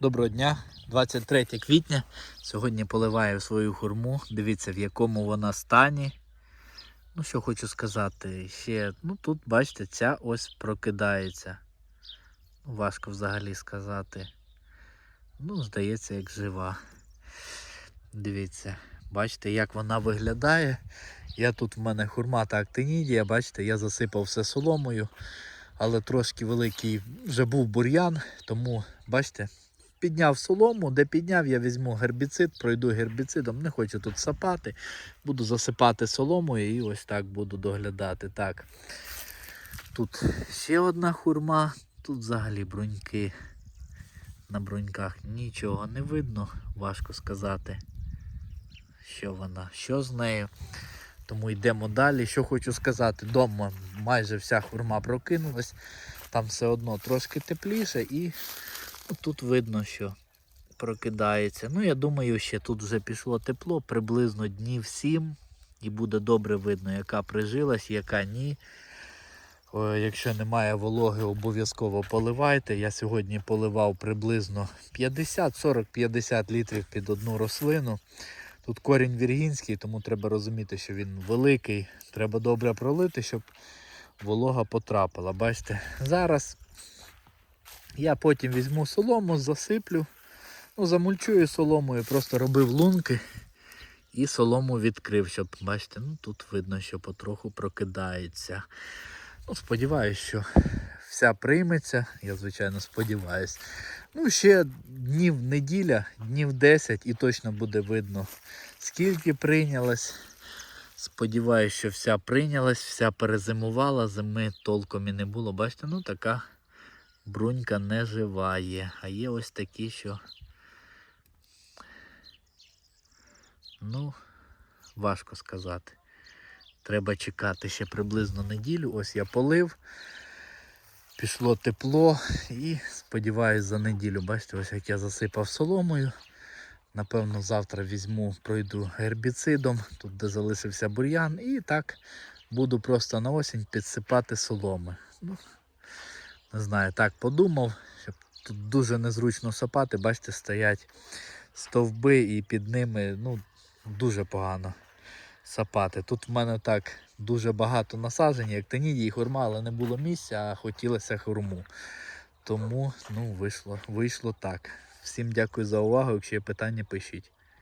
Доброго дня, 23 квітня. Сьогодні поливаю свою хурму. Дивіться, в якому вона стані. Ну, що хочу сказати, ще, ну тут, бачите, ця ось прокидається. Ну, важко взагалі сказати. Ну, здається, як жива. Дивіться, бачите, як вона виглядає. Я тут в мене хурма та актинідія, бачите, я засипав все соломою, але трошки великий вже був бур'ян, тому, бачите, підняв солому, де підняв, я візьму гербіцид, пройду гербіцидом, не хочу тут сапати. Буду засипати соломою і ось так буду доглядати. Так. Тут ще одна хурма, тут взагалі бруньки. На бруньках нічого не видно, важко сказати, що вона, що з нею. Тому йдемо далі. Що хочу сказати, дома майже вся хурма прокинулась, там все одно трошки тепліше і тут видно, що прокидається. Ну, я думаю, ще тут вже пішло тепло, приблизно днів 7 і буде добре видно, яка прижилась, яка ні. Якщо немає вологи, обов'язково поливайте. Я сьогодні поливав приблизно 50, 40, 50 літрів під одну рослину. Тут корінь віргінський, тому треба розуміти, що він великий. Треба добре пролити, щоб волога потрапила. Бачите, зараз я потім візьму солому, засиплю, ну, замульчую соломою, просто робив лунки і солому відкрив, щоб бачите, ну тут видно, що потроху прокидається. Ну, сподіваюсь, що вся прийметься. Я, звичайно, сподіваюсь. Ну, ще днів неділя, днів 10 і точно буде видно, скільки прийнялось. Сподіваюсь, що вся прийнялась, вся перезимувала, зими толком і не було. Бачите, ну така брунька не жива є. А є ось такі, що. Ну, важко сказати. Треба чекати ще приблизно неділю. Ось я полив. Пішло тепло і сподіваюсь за неділю. Бачите, ось як я засипав соломою. Напевно, завтра візьму, пройду гербіцидом, тут де залишився бур'ян, і так буду просто на осінь підсипати соломи. Не знаю, так подумав, щоб тут дуже незручно сапати, бачите, стоять стовби і під ними ну, дуже погано сапати. Тут в мене так дуже багато насаджень, як тенідії, хурма, але не було місця, а хотілося хурму. Тому ну, вийшло, вийшло так. Всім дякую за увагу. Якщо є питання, пишіть.